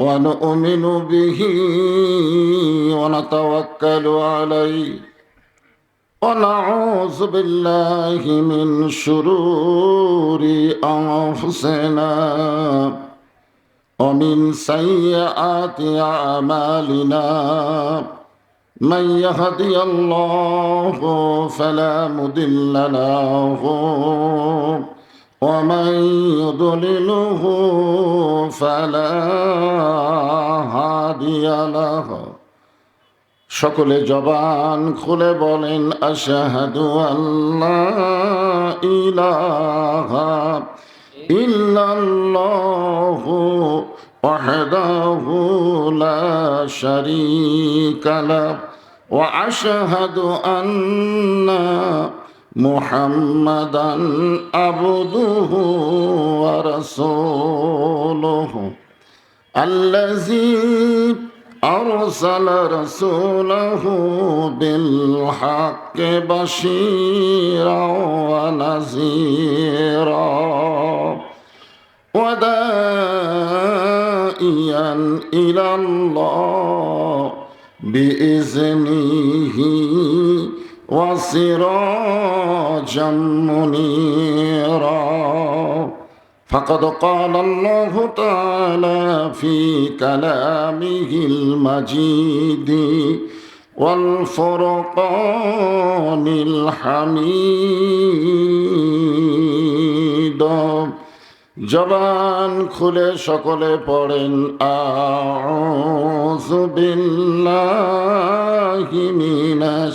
ونؤمن به ونتوكل عليه ونعوذ بالله من شرور أنفسنا ومن سيئات أعمالنا من يهدي الله فلا مضل له ومن يضلله فلا هادي له সকলে জবান খুলে বলেন আশাহাদু আল্লাহ ইলাহা ইল্লাল্লাহু ওয়াহদাহু লা শারীকা লাহ ওয়া আশহাদু আন্না محمدا عبده ورسوله الذي أرسل رسوله بالحق بشيرا ونذيرا ودائيا إلى الله بإذنه وسراجا منيرا فقد قال الله تعالى في كلامه المجيد والفرقان الحميد জবান খুলে সকলে পড়েন আউযু বিল্লাহি মিনাশ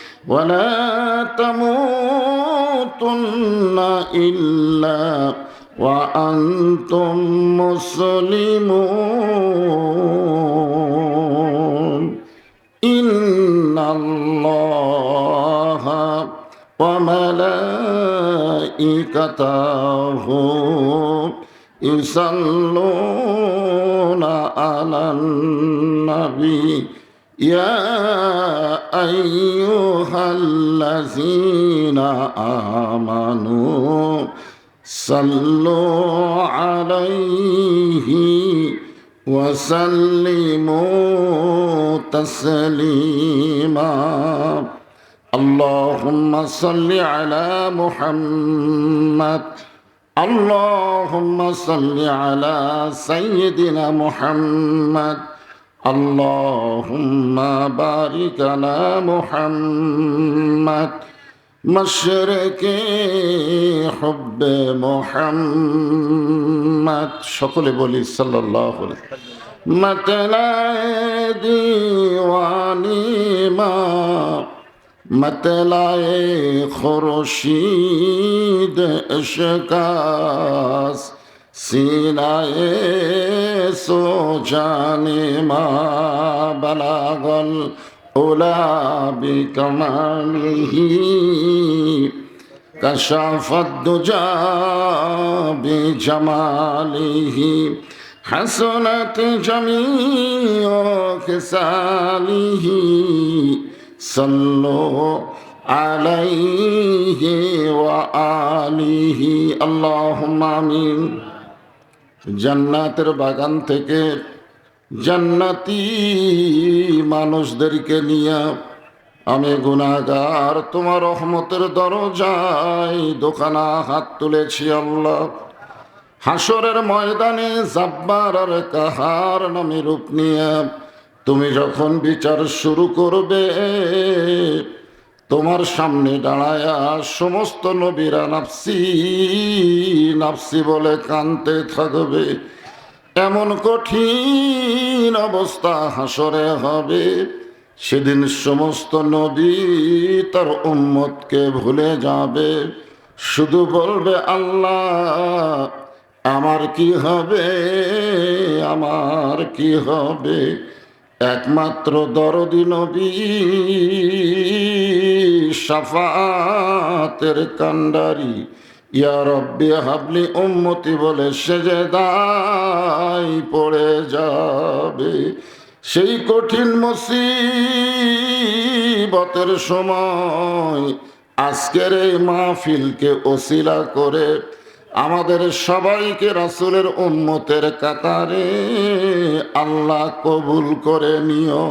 ولا تموتن إلا وأنتم مسلمون إن الله وملائكته يصلون على النبي يا أيها الذين آمنوا صلوا عليه وسلموا تسليما. اللهم صل على محمد. اللهم صل على سيدنا محمد. اللهم بارك على محمد مشرق حب محمد সকলে বলি সাল্লাল্লাহু আলাইহি মতলা দিওয়ানি মা মতলায়ে খুরশিদ ইশকাস সিনায়ে সো জানে মা বলাগল أولى بكماله كشف الدجى بجماله حسنت جميع خصاله صلوا عليه وآله اللهم آمين জান্নাতের বাগান থেকে জান্নাতি মানুষদেরকে নিয়ে আমি গুণাগার তোমার রহমতের দরজায় দোকানা হাত তুলেছি আল্লাহ। হাসরের ময়দানে জাব্বার আর কাহার নামে রূপ নিয়ে তুমি যখন বিচার শুরু করবে তোমার সামনে দাঁড়ায়া সমস্ত নবীরা নাফসি নাফসি বলে কানতে থাকবে। এমন কঠিন অবস্থা হাসরে হবে। সেদিন সমস্ত নবী তার উম্মতকে ভুলে যাবে। শুধু বলবে, আল্লাহ, আমার কি হবে? আমার কি হবে? একমাত্র দরদি নবী সাফাতের কান্ডারি ইয়া রব্বি হাবলি উম্মতি বলে সেজে দাই পড়ে যাবে। সেই কঠিন মুসিবতের সময় আজকের এই মাহফিলকে ওসিলা করে আমাদের সবাইকে রাসূলের উম্মতের কাতারে আল্লাহ কবুল করে নিও।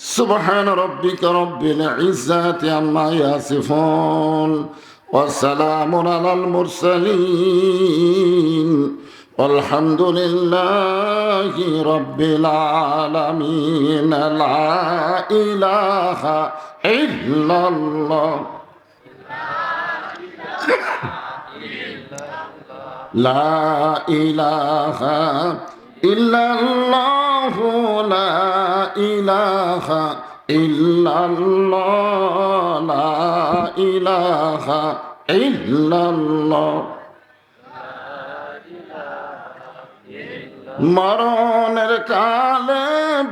سبحان ربك رب العزة عما يصفون وسلام على المرسلين والحمد لله رب العالمين. لا إله إلا الله. لا إله إلا الله ইল্লাল্লাহু লা ইলাহা ইল্লাল্লাহ, লা ইলাহা ইল্লাল্লাহ। মরণের কালে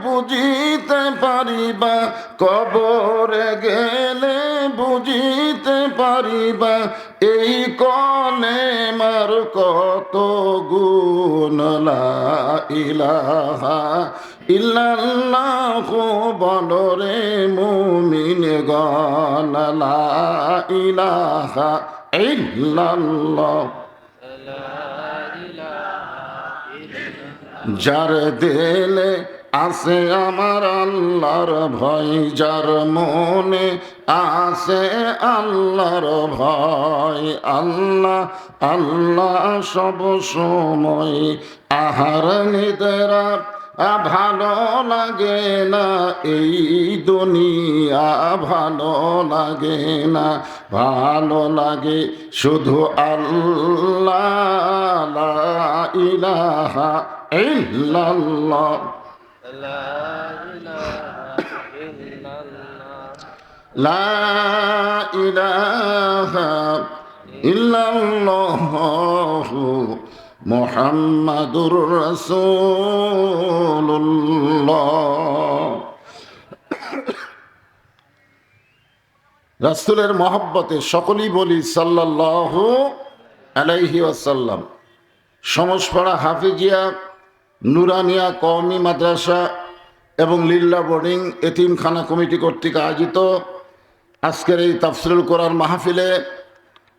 বুঝিতে পারিবা, কবরে গেলে বুঝিতে পারিবা এই কলে মার কত গুণ ইলাহা ইল্লাল্লাহু বলরে মুমিন গণ লা ইলাহা ইল্লাল্লাহ। যার দিলে আছে আমার আল্লাহর ভয়, যার মনে আছে আল্লাহর ভয়। আল্লাহ আল্লাহ সব সময় আহার নিদেরা ভালো লাগে না। এই দুনিয়া ভালো লাগে না, ভালো লাগে শুধু আল্লাহ ইলাহা ইল্লাল্লাহ। লা ইলাহা ইল্লাল্লাহ মোহাম্মদুর রসুল্লাহ রাসুলের মহব্বতে সকলেই বলি সাল্লাহ আলাইহি আসাল্লাম সমসপাড়া হাফিজিয়া নুরানিয়া কওমি মাদ্রাসা এবং লিল্লা বোর্ডিং এতিমখানা কমিটি কর্তৃক আয়োজিত আজকের এই তাফসিরুল কোরআন মাহফিলে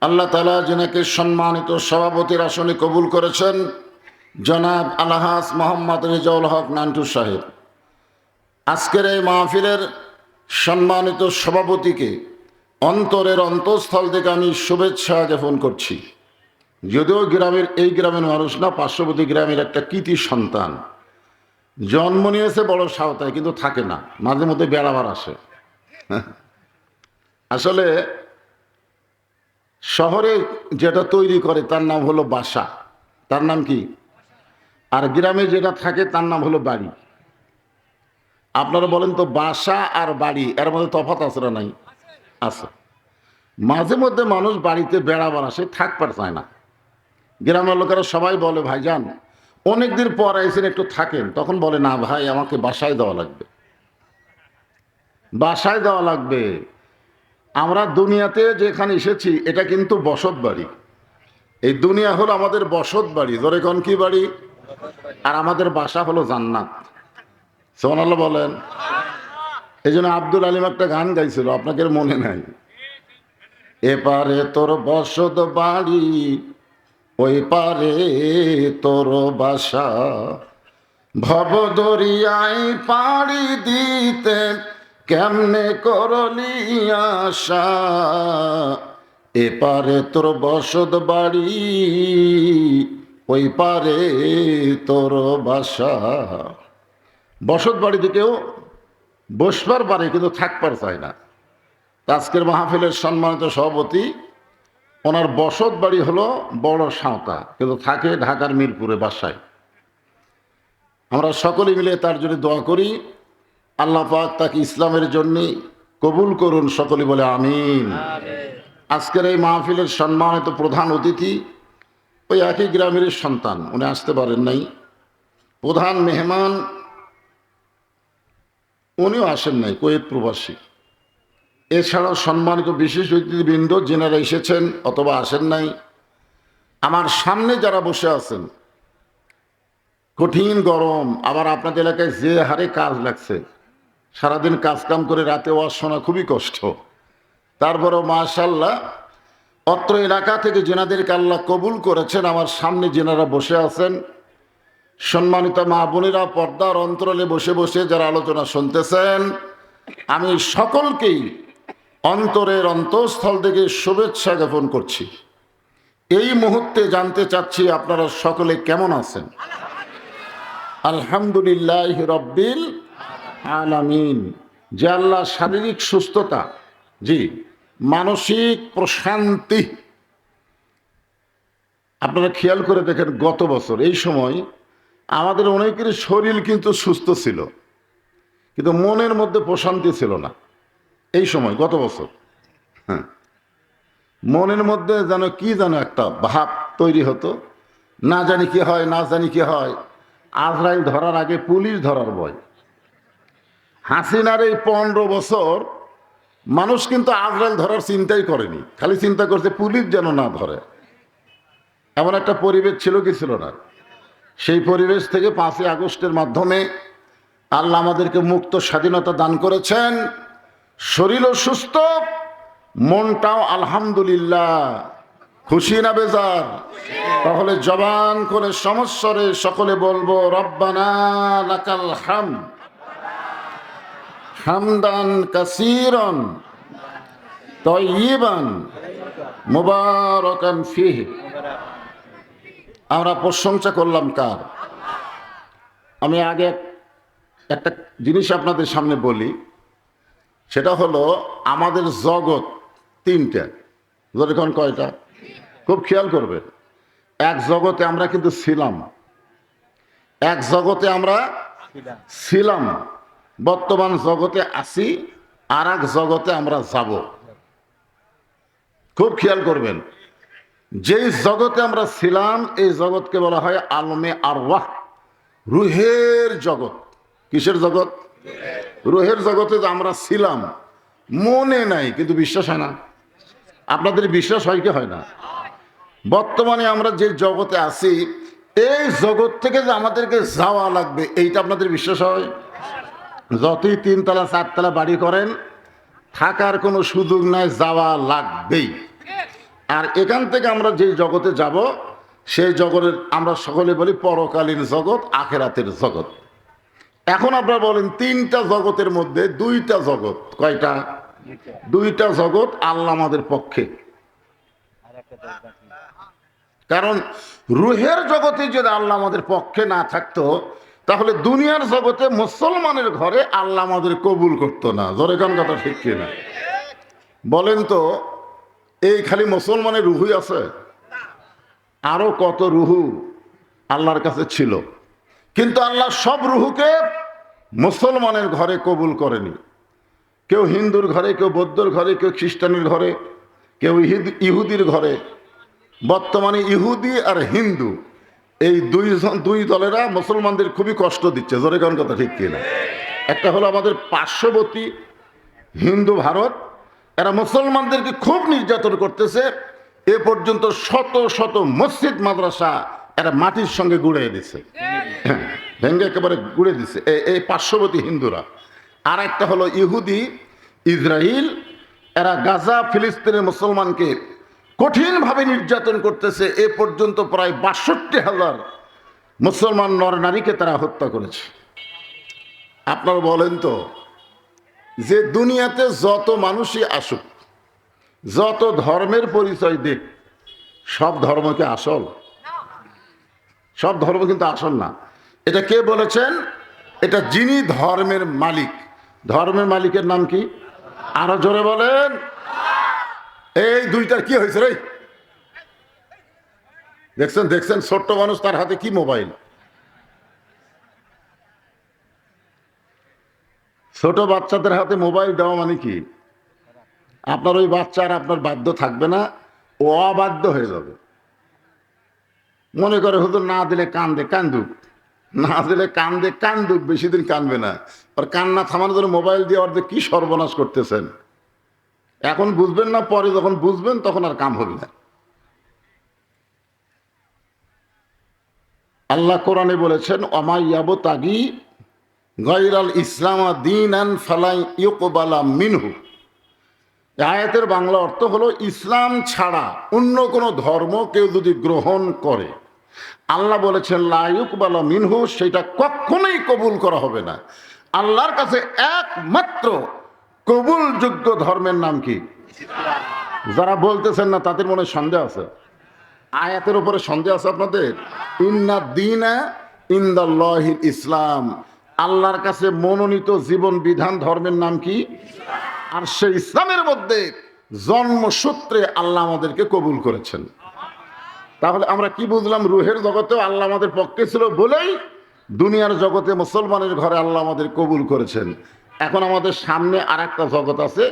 আল্লাহ তালা যেনাকে সম্মানিত সভাপতির আসনে কবুল করেছেন জনাব আলহাস মোহাম্মদ রেজাউল হক নান্টু সাহেব। আজকের এই মাহফিলের সম্মানিত সভাপতিকে অন্তরের অন্তঃস্থল থেকে আমি শুভেচ্ছা জ্ঞাপন করছি। যদিও গ্রামের, এই গ্রামের মানুষ না, পার্শ্ববর্তী গ্রামের একটা কৃতি সন্তান। জন্ম নিয়েছে বড় সাঁওতায় কিন্তু থাকে না। মাঝে মধ্যে বেড়াবার আসে। আসলে শহরে যেটা তৈরি করে, তার নাম হলো বাসা। তার নাম কি? আর গ্রামে যেটা থাকে, তার নাম হলো বাড়ি। আপনারা বলেন তো, বাসা আর বাড়ি, এর মধ্যে তফাৎ আছে না নাই? আছে। মাঝে মধ্যে মানুষ বাড়িতে বেড়াবার আসে থাকবার চায় না। গ্রামের লোকেরা সবাই বলে, ভাইজান অনেক দিন পর এসে একটু থাকেন। তখন বলে, না ভাই, আমাকে বাসায় দেওয়া লাগবে। বাসায় দেওয়া লাগবে। আমরা দুনিয়াতে যেখানে এসেছি, এটা কিন্তু বসত বাড়ি। এই দুনিয়া হলো আমাদের বসত বাড়ি। ধরে কোন কি বাড়ি? আর আমাদের বাসা হলো জান্নাত। সোমানাল্লাহ বলেন। এই জন্য আব্দুল আলিম একটা গান গাইছিল আপনাকে মনে নাই? এপারে তোর বসত বাড়ি ওই পারে তোর বাসা। ভব দরিয়ায় পাড়ি দিতে কেমনে করলি আশা? এপারে তোর বসত বাড়ি, ওই পারে তোর বাসা। বসত বাড়িতে কেউ বসবার পারে কিন্তু থাকবার চায় না। আজকের মাহফিলের সম্মানিত সভাপতি ওনার বসত বাড়ি হলো বড় সাঁওতা কিন্তু থাকে ঢাকার মিরপুরে বাসায়। আমরা সকলে মিলে তার জন্য দোয়া করি আল্লাহ পাক তাকে ইসলামের জন্য কবুল করুন সকলে বলে আমিন। আজকের এই মাহফিলের সম্মানিত প্রধান অতিথি ওই একই গ্রামের সন্তান উনি আসতে পারেন নাই। প্রধান মেহমান উনিও আসেন নাই কোয়েত প্রবাসী। এছাড়াও সম্মানিত বিশেষ অতিথিবৃন্দ, যেনারা এসেছেন অথবা আসেন নাই, আমার সামনে যারা বসে আছেন, কঠিন গরম, আবার আপনাদের এলাকায় যে হারে কাজ লাগছে, সারাদিন কাজ কাম করে রাতে ওয়াজ শোনা খুবই কষ্ট। তারপরেও মাশাল্লাহ অত্র এলাকা থেকে জেনাদেরকে আল্লাহ কবুল করেছেন, আমার সামনে জেনারা বসে আছেন, সম্মানিত মা বোনেরা পর্দার অন্তরালে বসে বসে যারা আলোচনা শুনতেছেন, আমি সকলকেই অন্তরের অন্তঃস্থল থেকে শুভেচ্ছা জ্ঞাপন করছি। এই মুহূর্তে জানতে চাচ্ছি আপনারা সকলে কেমন আছেন? আলহামদুলিল্লাহ রব্বিল আলামিন। যে আল্লাহ শারীরিক সুস্থতা, জি, মানসিক প্রশান্তি, আপনারা খেয়াল করে দেখেন গত বছর, এই সময় আমাদের অনেকের শরীর কিন্তু সুস্থ ছিল, কিন্তু মনের মধ্যে প্রশান্তি ছিল না। এই সময়, গত বছর। হ্যাঁ। মনের মধ্যে যেন কি যেন একটা ভাব তৈরি হতো। না জানি কি হয়, না জানি কি হয়। আজরাইল ধরার আগে পুলিশ ধরার ভয়। হাসিনার এই পনেরো বছর মানুষ কিন্তু আজরাইল ধরার চিন্তাই করেনি। খালি চিন্তা করছে পুলিশ যেন না ধরে। এমন একটা পরিবেশ ছিল কি ছিল না? সেই পরিবেশ থেকে পাঁচই আগস্টের মাধ্যমে আল্লাহ আমাদেরকে মুক্ত স্বাধীনতা দান করেছেন। শরীরও সুস্থ, মনটাও আলহামদুলিল্লাহ। খুশি না বেজার? তাহলে জবান করে সমস্বরে সকলে বলব হাম হামদান আমরা প্রশংসা করলাম কার? আমি আগে একটা জিনিস আপনাদের সামনে বলি। সেটা হলো আমাদের জগৎ তিনটা। যেরকম কয়টা? খুব খেয়াল করবে। এক জগতে আমরা কিন্তু ছিলাম। এক জগতে আমরা ছিলাম। বর্তমান জগতে আছি আর এক জগতে আমরা যাব। খুব খেয়াল করবেন। যেই জগতে আমরা ছিলাম, এই জগৎকে বলা হয় আলমে আরওয়াহ, রুহের জগৎ। কিসের জগৎ? রুহের জগতে যে আমরা ছিলাম, মনে নাই, কিন্তু বিশ্বাস হয় না। আপনাদের বিশ্বাস হয় কি হয় না? বর্তমানে আমরা যে জগতে আছি, এই জগৎ থেকে যে আমাদেরকে যাওয়া লাগবে, এইটা আপনাদের বিশ্বাস হয়? যতই তিনতলা, চারতলা বাড়ি করেন, থাকার কোনো সুযোগ নাই, যাওয়া লাগবেই। আর এখান থেকে আমরা যে জগতে যাব, সেই জগতের আমরা সকলে বলি পরকালীন জগৎ, আখেরাতের জগৎ। এখন আপনারা বলেন, তিনটা জগতের মধ্যে দুইটা জগৎ, কয়টা? দুইটা জগৎ আল্লাহ আমাদের পক্ষে। কারণ রুহের জগতে যদি আল্লাহ আমাদের পক্ষে না থাকতো, তাহলে দুনিয়ার জগতে মুসলমানের ঘরে আল্লাহ আমাদের কবুল করতো না। জোরে কোন কথা ঠিক কিনা? বলেন তো, এই খালি মুসলমানের রুহুই আছে? আরও কত রুহু আল্লাহর কাছে ছিল? কিন্তু আল্লাহ সব রুহুকে মুসলমানের ঘরে কবুল করেনি। কেউ হিন্দুর ঘরে, কেউ বৌদ্ধর ঘরে, কেউ খ্রিস্টানের ঘরে, কেউ ইহুদ- ইহুদির ঘরে। বর্তমানে ইহুদি আর হিন্দু, এই দুইজন দুই দলেরা মুসলমানদের খুবই কষ্ট দিচ্ছে। জোরে কোন কথা ঠিক কিনা? একটা হলো আমাদের পার্শ্ববর্তী হিন্দু ভারত, এরা মুসলমানদেরকে খুব নির্যাতন করতেছে। এ পর্যন্ত শত শত মসজিদ, মাদ্রাসা এরা মাটির সঙ্গে গুড়িয়ে দিছে। ভেঙ্গে একেবারে গুড়ে দিছে। এই পার্শ্ববর্তী হিন্দুরা। আর একটা হলো ইহুদি ইসরায়েল এরা গাজা, ফিলিস্তিনের মুসলমানকে কঠিনভাবে নির্যাতন করতেছে। এ পর্যন্ত প্রায় বাষট্টি হাজার মুসলমান নর নারীকে তারা হত্যা করেছে। আপনারা বলেন তো, যে দুনিয়াতে যত মানুষই আসুক, যত ধর্মের পরিচয় দিক, সব ধর্মকে আসল। সব ধর্ম কিন্তু আসল না। এটা কে বলেছেন? এটা যিনি ধর্মের মালিক। ধর্মের মালিকের নাম কি? আরও জোরে বলেন। এই দুইটার কি হয়েছে রে? দেখছেন দেখছেন, ছোট্ট মানুষ তার হাতে কি মোবাইল? ছোট বাচ্চাদের হাতে মোবাইল দেওয়া মানে কি? আপনার ওই বাচ্চা আর আপনার বাধ্য থাকবে না, ও অবাধ্য হয়ে যাবে। মনে করে হুজুর না দিলে কান্দে, কান্দুক। না দিলে কান্দে, কান্দুক, বেশি দিন কানবে না। আর কান্না থামানোর জন্য মোবাইল দিয়ে অর্ধেক কি সর্বনাশ করতেছেন? এখন বুঝবেন না, পরে যখন বুঝবেন, তখন আর কাম হবে না। আল্লাহ কোরআনে বলেছেন অমাইয়াবো তাগি গৈরাল ইসলামা দিন আন ফালাই ইউকবালা মিনহু। আয়াতের বাংলা অর্থ হলো ইসলাম ছাড়া অন্য কোনো ধর্ম কেউ যদি গ্রহণ করে। আল্লাহ বলেছেন লাইকবালা মিনহু সেটা কখনোই কবুল করা হবে না। আল্লাহর কাছে একমাত্র কবুলযোগ্য ধর্মের নাম কি? যারা বলতেছেন না, তাদের মনে সন্দেহ আছে? আয়াতের উপরে সন্দেহ আছে আপনাদের? ইন্না দিনা ইন্দাল্লাহিল ইসলাম আল্লাহর কাছে মনোনীত জীবন বিধান ধর্মের নাম কি? আর সেই ইসলামের মধ্যে জন্মসূত্রে আল্লাহ আমাদেরকে কবুল করেছেন। তাহলে আমরা কি বুঝলাম, রুহের জগতেও আল্লাহ আমাদের পক্ষে ছিল বলেই দুনিয়ার জগতে মুসলমানের ঘরে আল্লাহ আমাদের কবুল করেছেন। এখন আমাদের সামনে আর একটা জগৎ আছে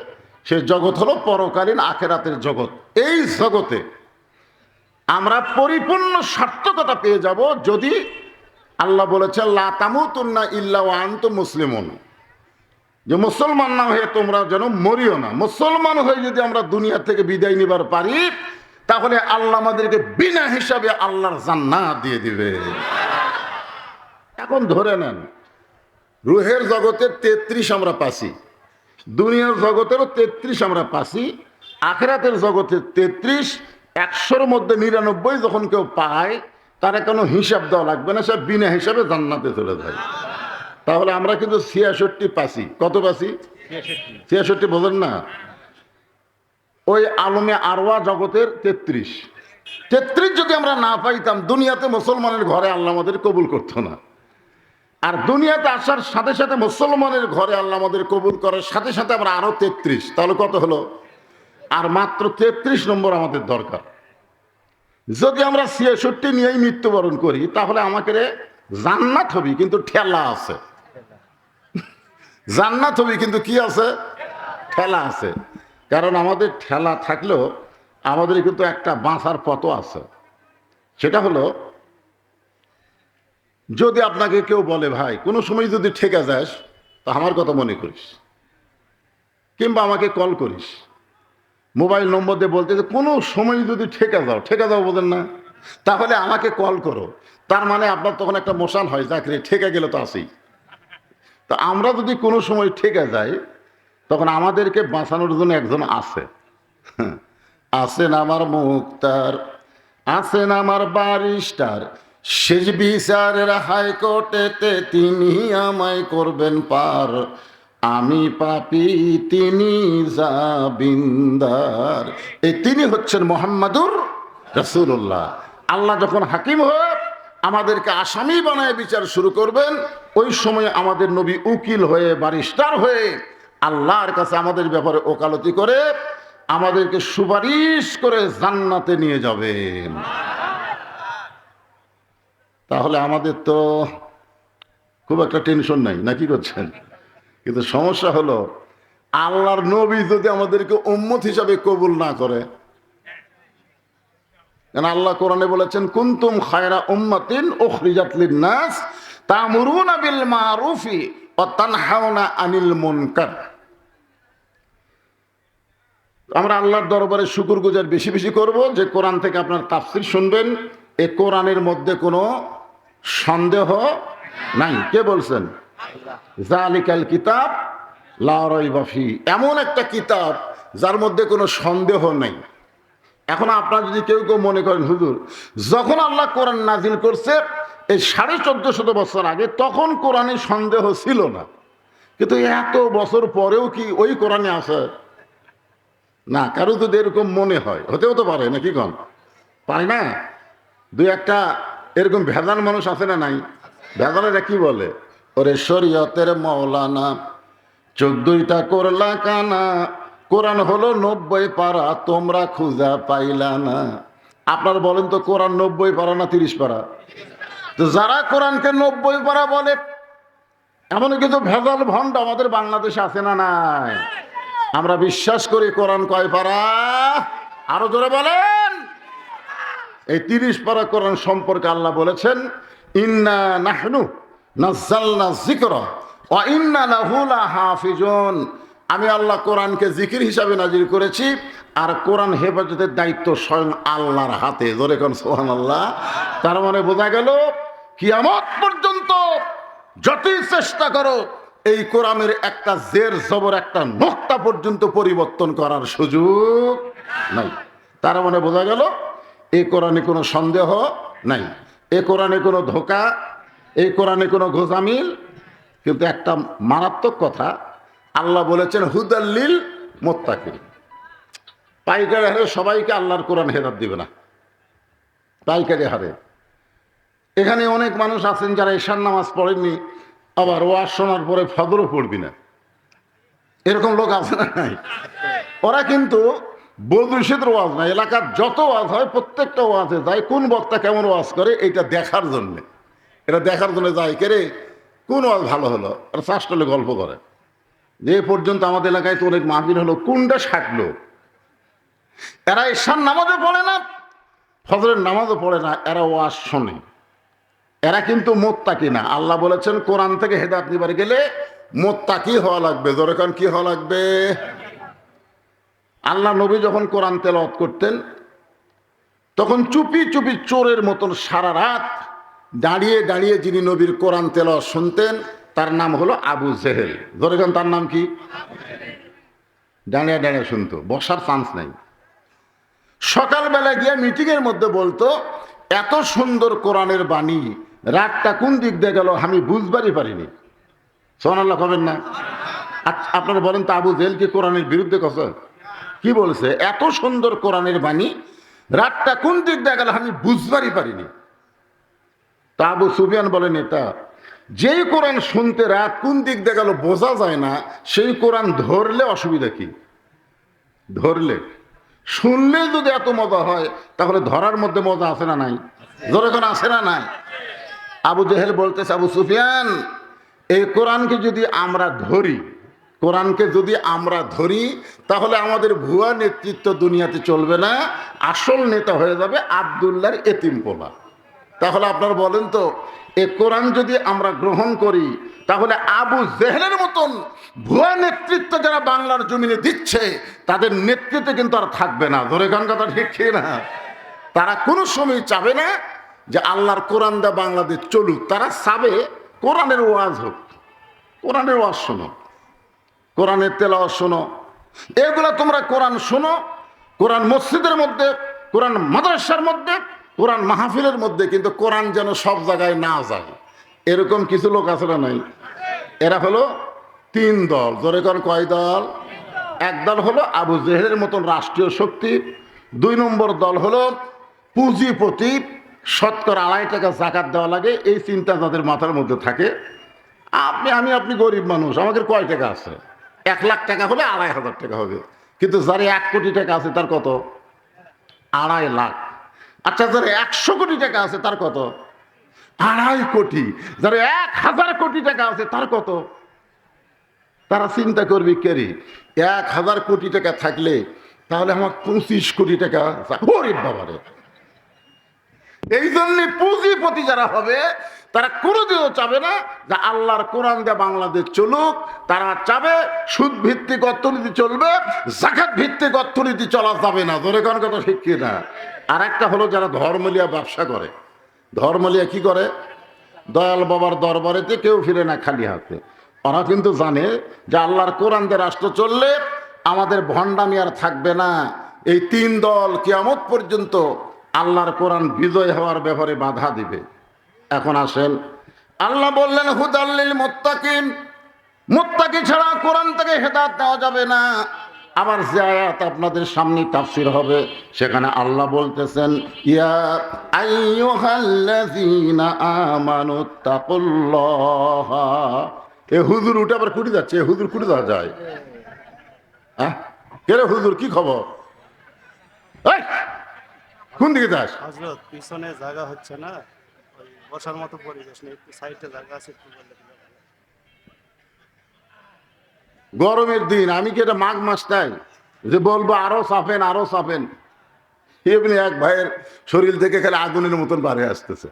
সেই জগৎ হলো পরকালীন আখেরাতের জগৎ। এই জগতে আমরা পরিপূর্ণ সার্থকতা পেয়ে যাব যদি আল্লাহ বলেছেন লাতামুতুন্না ইল্লা ওয়া আনতুম মুসলিমুন। যে মুসলমান না হয়ে তোমরা যেন মরিও না। মুসলমান হয়ে যদি আমরা দুনিয়া থেকে বিদায় নিবার পারি, তাহলে আল্লাহ আমাদেরকে বিনা হিসাবে আল্লাহর জান্নাত দিয়ে দিবে। এখন ধরে নেন, রুহের জগতের তেত্রিশ আমরা পাসি, দুনিয়ার জগতেরও তেত্রিশ আমরা পাসি, আখেরাতের জগতের তেত্রিশ, একশোর মধ্যে নিরানব্বই যখন কেউ পায়, তারা কোনো হিসাব দেওয়া লাগবে না, সে বিনা হিসাবে জান্নাতে চলে যায়। তাহলে আমরা কিন্তু ছিয়াষট্টি পাসি। কত পাসি? ছিয়াষট্টি। বোঝেন না? ওই আলমে আরওয়া জগতের তেত্রিশ। তেত্রিশ যদি আমরা না পাইতাম, দুনিয়াতে মুসলমানের ঘরে আল্লাহ আমাদের কবুল করতো না। আর দুনিয়াতে আসার সাথে সাথে মুসলমানের ঘরে আল্লাহ আমাদের কবুল করার সাথে সাথে আমরা আরও তেত্রিশ। তাহলে কত হলো? আর মাত্র তেত্রিশ নম্বর আমাদের দরকার। যদি আমরা ছিয়াষট্টি নিয়েই মৃত্যুবরণ করি, তাহলে আমাকে জান্নাত হবি, কিন্তু ঠেলা আছে। জান্নাত হবি, কিন্তু কি আছে? ঠেলা আছে। কারণ আমাদের ঠেলা থাকলেও আমাদের কিন্তু একটা বাঁচার পথও আছে। সেটা হলো, যদি আপনাকে কেউ বলে, ভাই, কোনো সময় যদি ঠেকে যাস, তা আমার কথা মনে করিস। কিংবা আমাকে কল করিস। মোবাইল নম্বর দিয়ে বলতে যে, কোনো সময় যদি ঠেকে যাও ঠেকে যাও বলেন না। তাহলে আমাকে কল করো। তার মানে আপনার তখন একটা মোশান হয় চাকরি ঠেকে গেলে তো আসেই তো আমরা যদি কোনো সময় ঠেকে যাই, তখন আমাদেরকে বাঁচানোর জন্য একজন আছে। আছেন আমার মুক্তার আছেন আমার বারিস্টার শেষ বিচারের হাইকোর্টেতে তিনি আমায় করবেন পার। আমি পাপি, তিনি জাবিন্দার এই তিনি হচ্ছেন মোহাম্মদুর রসুল্লাহ আল্লাহ যখন হাকিম হয়ে আমাদেরকে আসামি বানায় বিচার শুরু করবেন। ওই সময় আমাদের নবী উকিল হয়ে, বারিস্টার হয়ে আল্লাহর কাছে আমাদের ব্যাপারে ওকালতি করে আমাদেরকে সুপারিশ করে জান্নাতে নিয়ে যাবেন। তাহলে আমাদের তো খুব একটা টেনশন নাই, না কি করছেন? কিন্তু সমস্যা হলো, আল্লাহর নবী যদি আমাদেরকে উম্মত হিসাবে কবুল না করে আল্লাহ কোরআনে বলেছেন, কুন্তুম খায়রা উম্মাতিন উখরিজাত লিন-নাস তা'মুরুনা বিল মারুফি ওয়া তানহাউনা আনিল মুনকার. আমরা আল্লাহর দরবারে শুকুর গুজার বেশি বেশি করব যে কোরআন থেকে আপনার তাফসির শুনবেন। এ কোরআনের মধ্যে কোনো সন্দেহ নাই। কে বলছেন? জালিকাল কিতাব লা লারই বাফি এমন একটা কিতাব যার মধ্যে কোনো সন্দেহ নেই। এখন আপনার যদি কেউ কেউ মনে করেন, হুজুর, যখন আল্লাহ কোরআন নাজিল করছে, এই সাড়ে চোদ্দ শত বছর আগে, তখন কোরআনে সন্দেহ ছিল না। কিন্তু এত বছর পরেও কি ওই কোরআনে আছে? না, কারও যদি এরকম মনে হয়, হতেও তো পারে, নাকি কন? পারে না? দুই একটা এরকম ভেজাল মানুষ আছে না নাই? ভেজালেরা কি বলে? ওরে শরীয়তের মৌলানা, চোখ দুইটা করলা কানা কোরআন হলো নব্বই পারা, তোমরা খুঁজা পাইলা না। আপনার বলেন তো কোরআন নব্বই পারা না তিরিশ পারা? তো যারা কোরআনকে নব্বই পারা বলে, এমন কিন্তু ভেজাল ভণ্ড আমাদের বাংলাদেশে আছে না নাই? আমরা বিশ্বাস করি কোরআন কয় পারা? আরও জোরে বলেন। এই তিরিশ পারা কোরআন সম্পর্কে আল্লাহ বলেছেন, ইন্না নাহনু নাজ্জালনা যিকরা ওয়া ইন্না লাহু লাহাফিজুন। আমি আল্লাহ কোরআনকে জিকির হিসাবে নাজির করেছি, আর কোরআন হেফাজতের দায়িত্ব স্বয়ং আল্লাহর হাতে। ধরে কোন সোহান আল্লাহ তার মানে বোঝা গেল, কিয়ামত পর্যন্ত যতই চেষ্টা করো, এই কোরআনের একটা জের জবর, একটা নোক্তা পর্যন্ত পরিবর্তন করার সুযোগ নাই। তার মানে বোঝা গেল, এই কোরআনে কোনো সন্দেহ নাই এ কোরআনে কোনো ধোকা, এই কোরআনে কোনো গোজামিল। কিন্তু একটা মারাত্মক কথা আল্লাহ বলেছেন হুদাল্লিল মোত্তাকি পাইকারি হারে সবাইকে আল্লাহর কোরআন হেদাত দিবে না। পাইকারি হারে। এখানে অনেক মানুষ আছেন যারা ঈশান নামাজ পড়েননি, আবার ওয়াজ শোনার পরে ফদরও পড়বি না। এরকম লোক আছে না নাই? ওরা কিন্তু বদুষেদের ওয়াজ না, এলাকার যত ওয়াজ হয়, প্রত্যেকটা ওয়াজে যায়, কোন বক্তা কেমন ওয়াজ করে, এটা দেখার জন্যে। এটা দেখার জন্য যায় কে রে? কোন ওয়াজ ভালো হলো? আর চাষটলে গল্প করে। যে পর্যন্ত আমাদের এলাকায় তো অনেক মাহফিল হলো কোনটা সাটলো। এরা ঈশান নামাজও পড়ে না, ফজরের নামাজও পড়ে না, এরা ওয়াজ শোনে। এরা কিন্তু মোত্তাকি না। আল্লাহ বলেছেন, কোরআন থেকে হেদাত নিবার গেলে মোত্তাকি হওয়া লাগবে। যেরকম কি হওয়া লাগবে? আল্লাহ নবী যখন কোরআন তেলাওয়াত করতেন, তখন চুপি চুপি চোরের মতন সারা রাত দাঁড়িয়ে দাঁড়িয়ে যিনি নবীর কোরআন তেলাওয়াত শুনতেন তার নাম হলো আবু জেহেল। যেরকম তার নাম কি? দাঁড়িয়ে দাঁড়িয়ে শুনতো বসার চান্স নাই। সকালবেলা গিয়ে মিটিংয়ের মধ্যে বলতো এত সুন্দর কোরআনের বাণী রাতটা কোন দিক দিয়ে গেল আমি বুঝবারই পারিনি। সোনাল্লাহ হবেন না। আচ্ছা, আপনারা বলেন তো আবু জেল কি কোরআনের বিরুদ্ধে কথা? কি বলছে? এত সুন্দর কোরআনের বাণী রাতটা কোন দিক দিয়ে গেল আমি বুঝবারই পারিনি। তা আবু সুফিয়ান বলেন এটা যেই কোরআন শুনতে রাত কোন দিক দিয়ে গেল বোঝা যায় না, সেই কোরআন ধরলে অসুবিধা কি? ধরলে। শুনলে যদি এত মজা হয়, তাহলে ধরার মধ্যে মজা আছে না নাই? যখন আছে না নাই? আবু জেহেল বলতেছে, আবু সুফিয়ান, এই কোরআনকে যদি আমরা ধরি, কোরআনকে যদি আমরা ধরি, তাহলে আমাদের ভুয়া নেতৃত্ব দুনিয়াতে চলবে না, আসল নেতা হয়ে যাবে আবদুল্লার এতিম পোলা তাহলে আপনারা বলেন তো এ কোরআন যদি আমরা গ্রহণ করি, তাহলে আবু জেহেলের মতন ভুয়া নেতৃত্ব যারা বাংলার জমিনে দিচ্ছে, তাদের নেতৃত্বে কিন্তু আর থাকবে না। ধরে গান কথা ঠিক না? তারা কোনো সময় চাবে না যে আল্লাহর কোরআন দা বাংলাদেশ চলুক। তারা চাবে কোরআনের ওয়াজ হোক, কোরআনের ওয়াজ শোনো, কোরআনের তেলাওয়াজ শোনো। এগুলো তোমরা কোরআন শোনো, কোরআন মসজিদের মধ্যে, কোরআন মাদ্রাসার মধ্যে কোরআন মাহফিলের মধ্যে কিন্তু কোরআন যেন সব জায়গায় না যায়। এরকম কিছু লোক আছে না নাই? এরা হলো তিন দল। জোরে কর কয় দল? এক দল হলো আবু জেহেলের মতন রাষ্ট্রীয় শক্তি। দুই নম্বর দল হলো পুঁজিপতি শতকরা আড়াই টাকা জাকাত দেওয়া লাগে। এই চিন্তা যাদের মাথার মধ্যে থাকে। আপনি, আমি, আপনি গরিব মানুষ। আমাদের কয় টাকা আছে? এক লাখ টাকা হলে আড়াই হাজার টাকা হবে। কিন্তু যার এক কোটি টাকা আছে তার কত? আড়াই লাখ। আচ্ছা যার একশো কোটি টাকা আছে, তার কত? আড়াই কোটি। যার এক হাজার কোটি টাকা আছে, তার কত? তারা চিন্তা করবি কেরি এক হাজার কোটি টাকা থাকলে তাহলে আমার পঁচিশ কোটি টাকা গরিব বাবারে এই জন্য পুঁজিপতি যারা হবে, তারা কোনোদিনও চাবে না যে আল্লাহর কোরআন দিয়ে বাংলাদেশ চলুক। তারা চাবে সুদ ভিত্তিক অর্থনীতি চলবে জাকাত ভিত্তিক অর্থনীতি চলা যাবে না। ধরে কোন কথা ঠিক না আর একটা হলো যারা ধর্মলিয়া ব্যবসা করে। ধর্মলিয়া কি করে? দয়াল বাবার দরবারেতে কেউ ফিরে না খালি হাতে। ওরা কিন্তু জানে যে আল্লাহর কোরআন রাষ্ট্র চললে আমাদের ভণ্ডামি আর থাকবে না। এই তিন দল কিয়ামত পর্যন্ত আল্লাহর কোরআন বিজয় হওয়ার ব্যাপারে বাধা দিবে। এখন আসেন। আল্লাহ বললেন হুদাল্লিল মোত্তাকিন। মোত্তাকি ছাড়া কোরআন থেকে হেদাত দেওয়া যাবে না। আবার যে আয়াত আপনাদের সামনে তাফসির হবে। সেখানে আল্লাহ বলতেছেন ইয়া আইয়ুহাল্লাযীনা আমানু তাকুল্লাহ। এ হুজুর উঠে আবার কুটি যাচ্ছে এ হুজুর কুটি যাওয়া যায়। হ্যাঁ কে রে হুজুর কি খবর? এই, কোন দিকে যাস? হজরত পিছনে জায়গা হচ্ছে না বসার মতো পরিবেশ নেই সাইডে জায়গা আছে একটু বললে গরমের দিন, আমি কি এটা মাঘ মাস তাই? যে বলব আরও চাপেন আরও চাপেন এমনি এক ভাইয়ের শরীর থেকে খালি আগুনের মতন বাড়ে আসতেছে।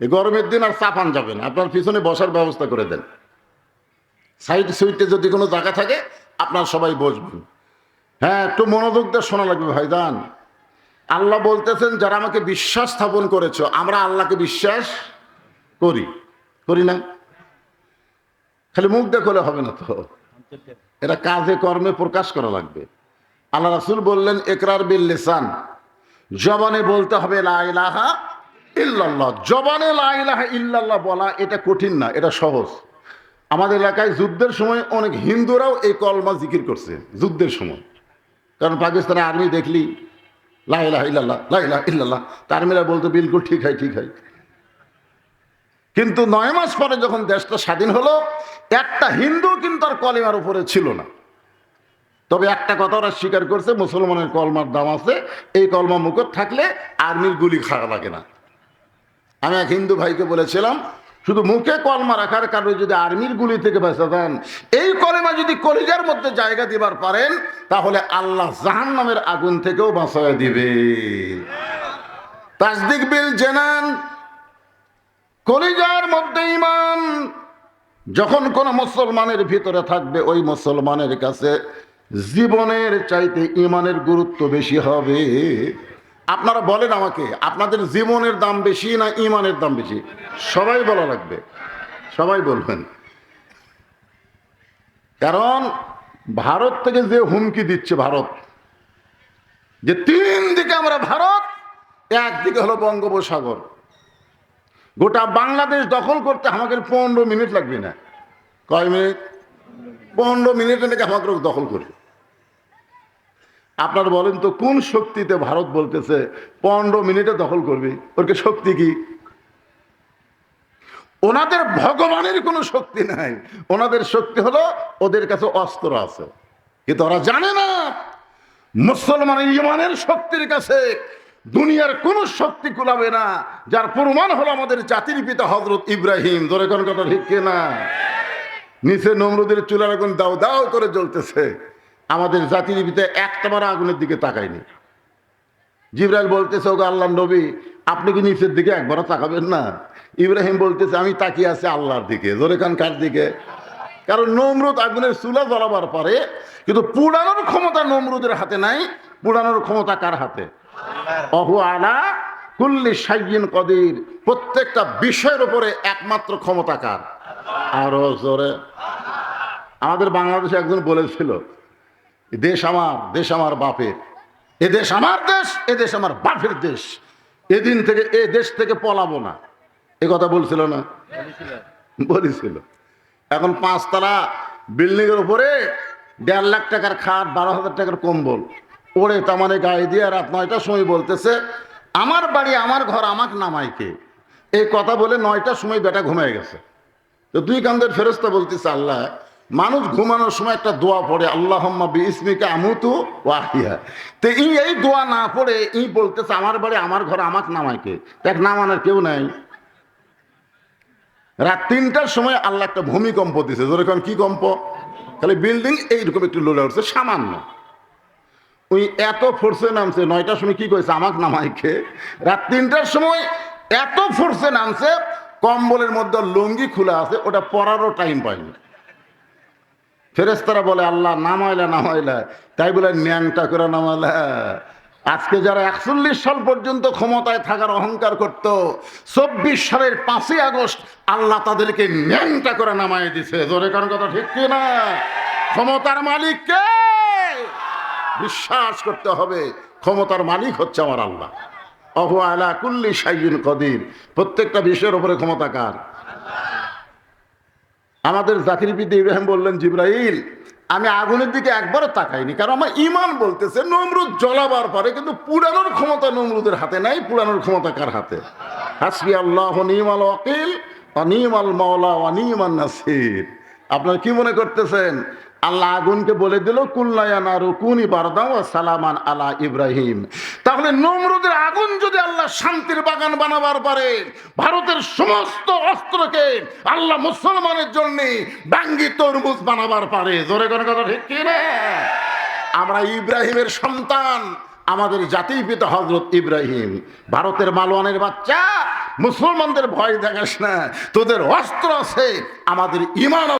এই গরমের দিন আর চাপান যাবে না। আপনার পিছনে বসার ব্যবস্থা করে দেন। সাইড সুইটে যদি কোনো জায়গা থাকে, আপনার সবাই বসবেন। হ্যাঁ একটু মনোযোগ দিয়ে শোনা লাগবে ভাইদান আল্লাহ বলতেছেন, যারা আমাকে বিশ্বাস স্থাপন করেছ, আমরা আল্লাহকে বিশ্বাস করি। করি না? খালি মুখ দেখলে হবে না তো। এটা কাজে কর্মে প্রকাশ করা লাগবে। আল্লাহ রাসুল বললেন একরার বিল লিসান। জবানে বলতে হবে লা ইলাহা ইল্লাল্লাহ। জবানে লা ইলাহা ইল্লাল্লাহ বলা এটা কঠিন না এটা সহজ। আমাদের এলাকায় যুদ্ধের সময় অনেক হিন্দুরাও এই কলমা জিকির করছে যুদ্ধের সময়। কারণ পাকিস্তানের আর্মি দেখলি লাইলাহ ইল্লাল্লাহ লাইলাহ ইল্লাল্লাহ। তার আর্মিরা বলতো বিলকুল ঠিক হয় ঠিক হয়। কিন্তু নয় মাস পরে যখন দেশটা স্বাধীন হলো, একটা হিন্দু কিন্তু আর কলিমার উপরে ছিল না। তবে একটা কথা ওরা স্বীকার করছে, মুসলমানের কলমার দাম আছে, এই কলমা মুখত থাকলে আর্মির গুলি খাওয়া লাগে না। আমি এক হিন্দু ভাইকে বলেছিলাম, শুধু মুখে কলমা রাখার কারণে যদি আর্মির গুলি থেকে বেঁচে যান, এই কলেমা যদি কলিজার মধ্যে জায়গা দিবার পারেন, তাহলে আল্লাহ জাহান নামের আগুন থেকেও বাঁচায় দিবে তাসদিক বিল জেনান কলিজার মধ্যে ইমান যখন কোন মুসলমানের ভিতরে থাকবে, ওই মুসলমানের কাছে জীবনের চাইতে ইমানের গুরুত্ব বেশি হবে। আপনারা বলেন আমাকে, আপনাদের জীবনের দাম বেশি না ইমানের দাম বেশি? সবাই বলা লাগবে। সবাই বলবেন। কারণ ভারত থেকে যে হুমকি দিচ্ছে ভারত, যে তিন দিকে আমরা ভারত, একদিকে হলো বঙ্গোপসাগর। গোটা বাংলাদেশ দখল করতে আমাকে পনেরো মিনিট লাগবে না। কয় মিনিট? পনেরো মিনিটে নাকি আমাকে দখল করবে আপনারা বলেন তো, কোন শক্তিতে ভারত বলতেছে পনেরো মিনিটে দখল করবে? ওরকে শক্তি কি? ওনাদের ভগবানের কোনো শক্তি নাই। ওনাদের শক্তি হলো ওদের কাছে অস্ত্র আছে। কিন্তু ওরা জানে না, মুসলমানের ইমানের শক্তির কাছে দুনিয়ার কোন শক্তি কুলাবে না, যার প্রমাণ হলো আমাদের জাতির পিতা হজরত ইব্রাহিম। ধরে কোন কথা ঠিক না? নিচে নমরুদের চুলার আগুন দাও দাও করে জ্বলতেছে। আমাদের জাতির পিতা একটাবার আগুনের দিকে তাকায়নি। জিব্রাইল বলতেছে, ওগো আল্লাহ নবী, আপনি কি নিচের দিকে একবারও তাকাবেন না? ইব্রাহিম বলতেছে, আমি তাকিয়ে আছি আল্লাহর দিকে। জোরে খান কার দিকে? কারণ নমরুদ আগুনের চুলা জ্বলাবার পরে কিন্তু পুরানোর ক্ষমতা নমরুদের হাতে নাই। পুরানোর ক্ষমতা কার হাতে? আলা কুল্লি কদির। প্রত্যেকটা বিষয়ের উপরে একমাত্র ক্ষমতা কার? আরও জোরে। আমাদের বাংলাদেশে একজন বলেছিল দেশ আমার দেশ আমার বাপের। এ দেশ আমার দেশ, এ দেশ আমার বাপের দেশ। এদিন থেকে, এ দেশ থেকে পলাবো না। এ কথা বলছিল না? বলেছিল। এখন পাঁচতলা বিল্ডিং এর উপরে দেড় লাখ টাকার খাট, বারো হাজার টাকার কম্বল। ওরে তামানে গায়ে দিয়ে রাত নয়টার সময় বলতেছে, আমার বাড়ি, আমার ঘর, আমাকে নামাইকে এই কথা বলে নয়টার সময় বেটা ঘুমিয়ে গেছে। তো দুই কান্দের ফেরস্তা বলতেছে, আল্লাহ, মানুষ ঘুমানোর সময় একটা দোয়া পড়ে আল্লাহ ইসমিকে আমুতু ওয়াহিয়া তো ই, এই দোয়া না পড়ে ই বলতেছে, আমার বাড়ি, আমার ঘর, আমাকে নামাইকে দেখ, নামানোর কেউ নাই। রাত তিনটার সময় আল্লাহ একটা ভূমিকম্প দিছে। যেরকম কি কম্প? তাহলে বিল্ডিং এইরকম একটু লোলা উঠছে সামান্য। ওই এত ফোর্সে নামছে, নয়টার সময় কি করেছে আমাকে নামাইকে। রাত তিনটার সময় এত ফোর্সে নামছে, কম্বলের মধ্যে লুঙ্গি খোলা আছে, ওটা পরারও টাইম পায়নি ফেরেস্তারা বলে, আল্লাহ, নামাইলা নামাইলা। তাই বলে, ন্যাংটা করে নামাইলা। আজকে যারা একচল্লিশ সাল পর্যন্ত ক্ষমতায় থাকার অহংকার করত, চব্বিশ সালের পাঁচই আগস্ট আল্লাহ তাদেরকে ন্যাংটা করে নামাই দিছে। জোরে কারণ কথা ঠিক কি না ক্ষমতার মালিক কে বিশ্বাস করতে হবে, ক্ষমতার মালিক হচ্ছে আমার আল্লাহ। অহু কুল্লি সাইয়িন কদির, প্রত্যেকটা বিষয়ের উপরে ক্ষমতা কার? আমাদের পিতা ইব্রাহিম বললেন, জিব্রাইল, আমি আগুনের দিকে একবারও তাকাইনি, কারণ আমার ইমান বলতেছে, নমরুদ জ্বলাবার পরে কিন্তু পুরানোর ক্ষমতা নমরুদের হাতে নাই, পুরানোর ক্ষমতা কার হাতে? হাসবি আল্লাহ, নিমাল ওয়াকিল, অনিমাল মাওলা অনিমান নাসির। আপনারা কি মনে করতেছেন? আল্লাহ আগুনকে বলে দিল সালামান আলা ইব্রাহিম। তাহলে নমরুদের আগুন যদি আল্লাহ শান্তির বাগান বানাবার পারে, ভারতের সমস্ত অস্ত্রকে আল্লাহ মুসলমানের জন্য ডাঙ্গি তরমুজ বানাবার পারে। জোরে কোনো কথা ঠিক কি আমরা ইব্রাহিমের সন্তান, আমাদের জাতির পিতা হজরত ইব্রাহিম। ভারতের মালওয়ানের বাচ্চা, মুসলমানদের ভয় দেখাস না, তোদের অস্ত্র আছে, আমাদের ইমান